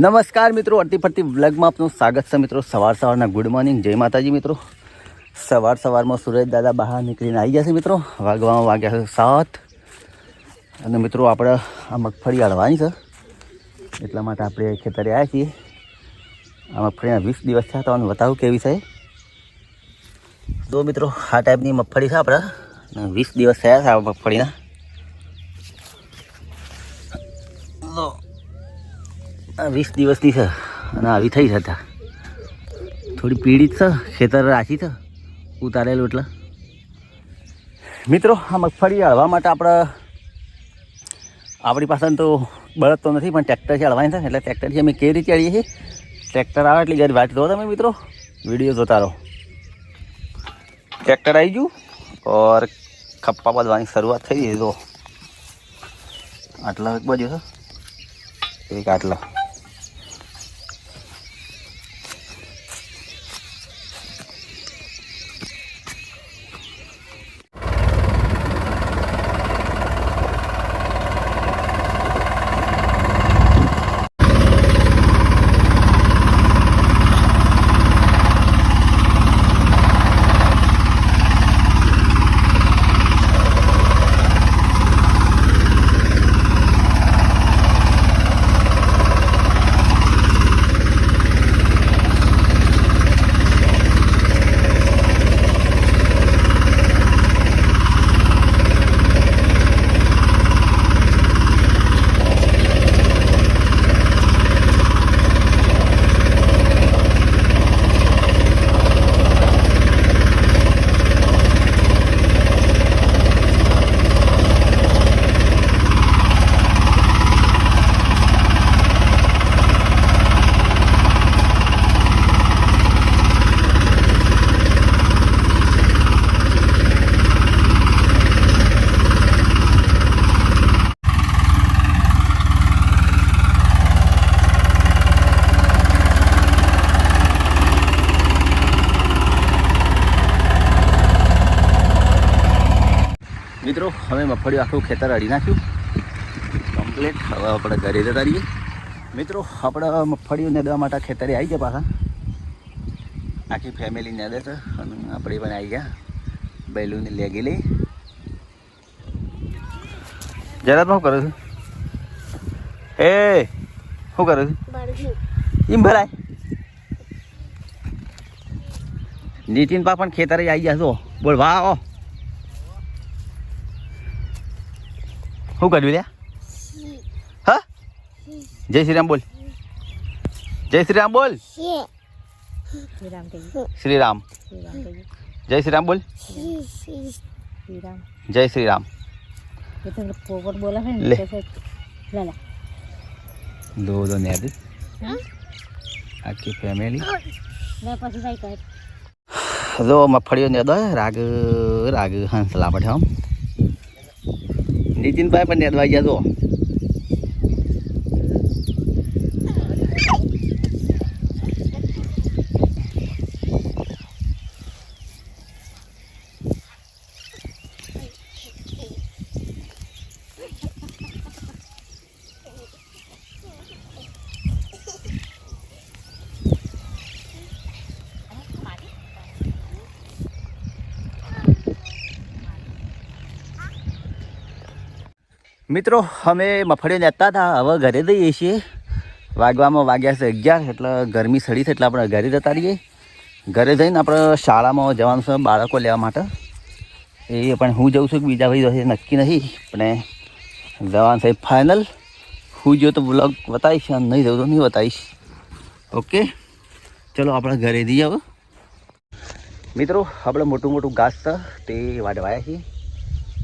નમસ્કાર મિત્રો અડતી ફરતી વ્લોગમાં આપનું સ્વાગત છે મિત્રો. સવાર સવારના ગુડ મોર્નિંગ. જય માતાજી મિત્રો. સવાર સવારમાં સુરજ દાદા બહાર નીકળીને આવી ગયા છે મિત્રો. વાગવામાં વાગ્યા છે સાત. અને મિત્રો, આપણે આ મગફળી અડવાની છે. એટલા માટે આપણે ખેતરે આવ્યા છીએ. આ મગફળીના વીસ દિવસ થયા તમને બતાવું કેવી છે તો મિત્રો, આ ટાઈપની મગફળી છે આપણે. વીસ દિવસ થયા છે આ મગફળીના. વીસ દિવસની છે અને આવી થઈ જતા થોડી પીડિત છે, ખેતર રાખી છે, ઉતારેલું એટલે. મિત્રો, આ મગફળી હળવા માટે આપણે આપણી પાસે તો બળદ તો નથી, પણ ટ્રેક્ટરથી હળવાની છે. એટલે ટ્રેક્ટરથી અમે કેવી રીતે હળીએ છીએ? ટ્રેક્ટર આવે એટલી ઘડી વાત દો તમે મિત્રો. વીડિયો જોતા રહો. ટ્રેક્ટર આવી ગયું ઓર ખપ્પા બાંધવાની શરૂઆત થઈ ગઈ. તો આટલા એક બાજુ છે. એક આટલા મિત્રો હવે મગફળી આખું ખેતર અડી નાખ્યું. કમ્પ્લીટ હવે આપણે ઘરે જતા રહીએ. મિત્રો આપણે મગફળીઓ નેદવા માટે ખેતરે આવી ગયા પાછા. આખી ફેમિલી નેદે છે અને આપણે પણ આવી ગયા. બેલુને લેગી લઈ. જરા શું કરું છું? એ શું કરું છું? એમ ભરાય. નીતિન પા પણ ખેતરે આવી ગયા છો. બોલ વાહ. શું કર્યું લ્યા? હા? જય શ્રી રામ બોલ. જય શ્રી રામ બોલ. શ્રીરામ જય શ્રી રામ. જય શ્રી રામ બોલ. જય શ્રી રામ. ને દો દો નેદ આખી ફેમિલી જો મગફળીઓ નેદો રાગ રાગ હંસલા પડે આમ નીતિનભાઈ પણ નેદવા ગયા જો મિત્રો, અમે મગફળીઓ નેતા હતા હવે ઘરે જઈએ છીએ. વાગવામાં વાગ્યા છે અગિયાર, એટલે ગરમી સડી છે, એટલે આપણે ઘરે જતા રહીએ. ઘરે જઈને આપણે શાળામાં જવાનું છે બાળકો લેવા માટે. એ પણ હું જઉં છું કે બીજા ભાઈ જશે નક્કી નથી, પણ જવાનું છે ફાઇનલ હું જો તો બ્લોગ બતાવીશ અને નહીં જવું તો નહીં બતાવીશ. ઓકે ચલો આપણે ઘરે જઈએ હવે. મિત્રો, આપણે મોટું મોટું ઘાસ છે, તે વાઢવાયા છીએ.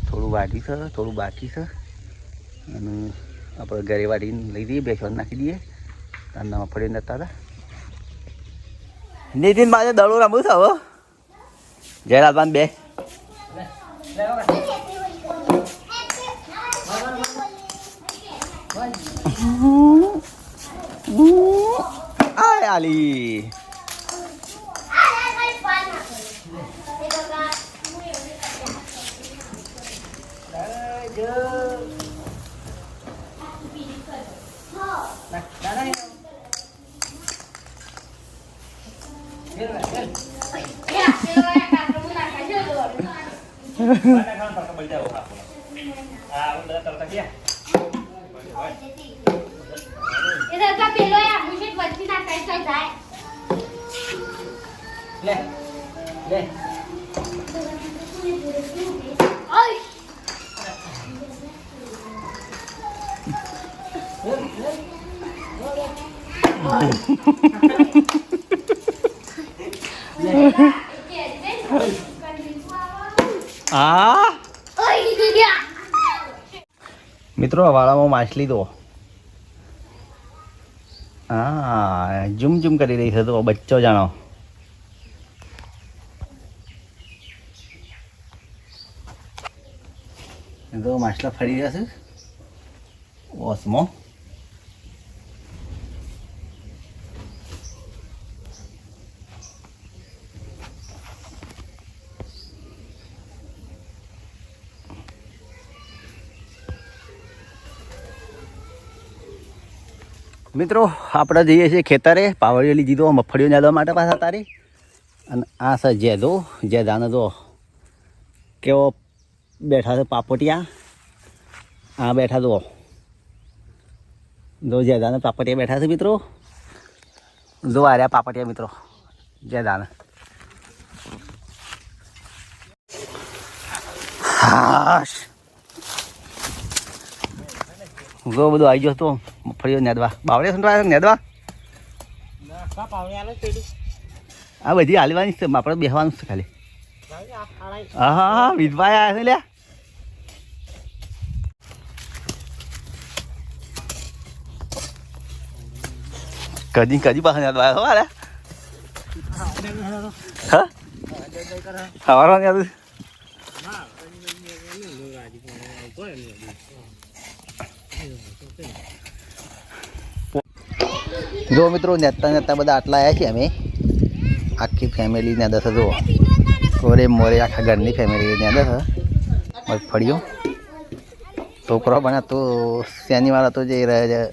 થોડું વાઢી છે, થોડું બાકી છે. અને આપણે ઘરે વાઢીને લઈ દઈએ બેસવા નાખી દઈએ કાંદામાં ફરી નતા હતા નીતિન બાજુ દડો રમવું છે હવે જયરાજબાન બે ఇదంతా పిల్లో అభిషేక్ వచ్చి నా కైస్ అవుతాయి లే లే ఓయ్ Yeah. આ? મિત્રો વાળામાં માછલી તો. હા જુમ જુમ કરી રહી છે તો બચ્ચો જાણો. એ તો માછલા ફરી રહ્યા છે. ઓસમો. મિત્રો, આપણે જઈએ છીએ ખેતરે. પાવડીઓ લીધી તો મગફળીઓ નાદવા માટે પાછા તારી. અને આ છે જેદો. જેદાને તો કેવો બેઠા છે પાપોટિયા. આ બેઠા તો જો જેદાને પાપટિયા બેઠા છે મિત્રો. જો આ રહ્યા પાપટિયા મિત્રો. જેદાને. હાશ. જો બધું આવી ગયો હતો. મગફળીઓ નેદવા. બાવળે સંતવા નેદવા? આ બધી હાલવાની છે. આપણે બેસવાનું છે ખાલી. હા હા વિધવા આવ્યા છે લ્યા. કદી કદી પાસે નેદવા આવ્યા હો હા? સવારમાં નેદું જો મિત્રો નેતા નેતા બધા આટલા આવ્યા છીએ અમે. આખી ફેમિલી ને દસ જુઓ. મોરે આખા ઘરની ફેમિલી ને દસ મગફળીઓ છોકરો પણ તો શનિવાર હતો જે રજા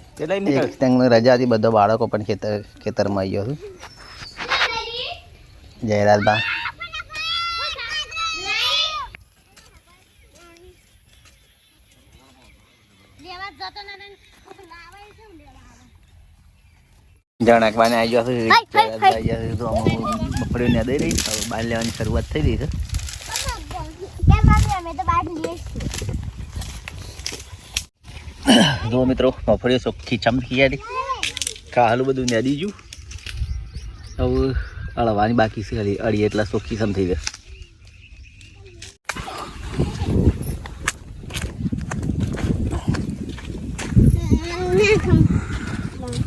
રજા હતી બધા બાળકો પણ ખેતર ખેતરમાં આવી ગયો છું જયરાજબા. જણાકવાને આવી ગયો છે જયરાજબા આવી છે તો અમુક ને દઈ રહી હવે બહાર લેવાની શરૂઆત થઈ રહી છે. જો મિત્રો મફળીઓ ચોખ્ખી ચમકી ગયા કાલું બધું નેદી ગયું. હવે અળવાની બાકી છે ખાલી અડી એટલા ચોખ્ખી સમ થઈ ગયા.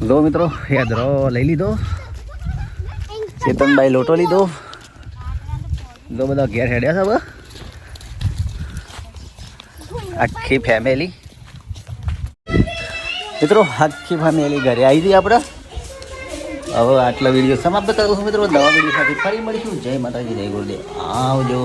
જો મિત્રો યાદરો લઈ લીધો. ચેતનભાઈ લોટો લીધો. જો બધા ઘેર હેડ્યા હવે. આખી ફેમિલી મિત્રો, આખી ફેમિલી ઘરે આવી ગઈ આપણે. હવે આટલો વીડિયો સમાપ્ત કરું છું મિત્રો. નવા વીડિયો સાથે ફરી મળીશું. જય માતાજી, જય ગુરુદેવ. આવજો.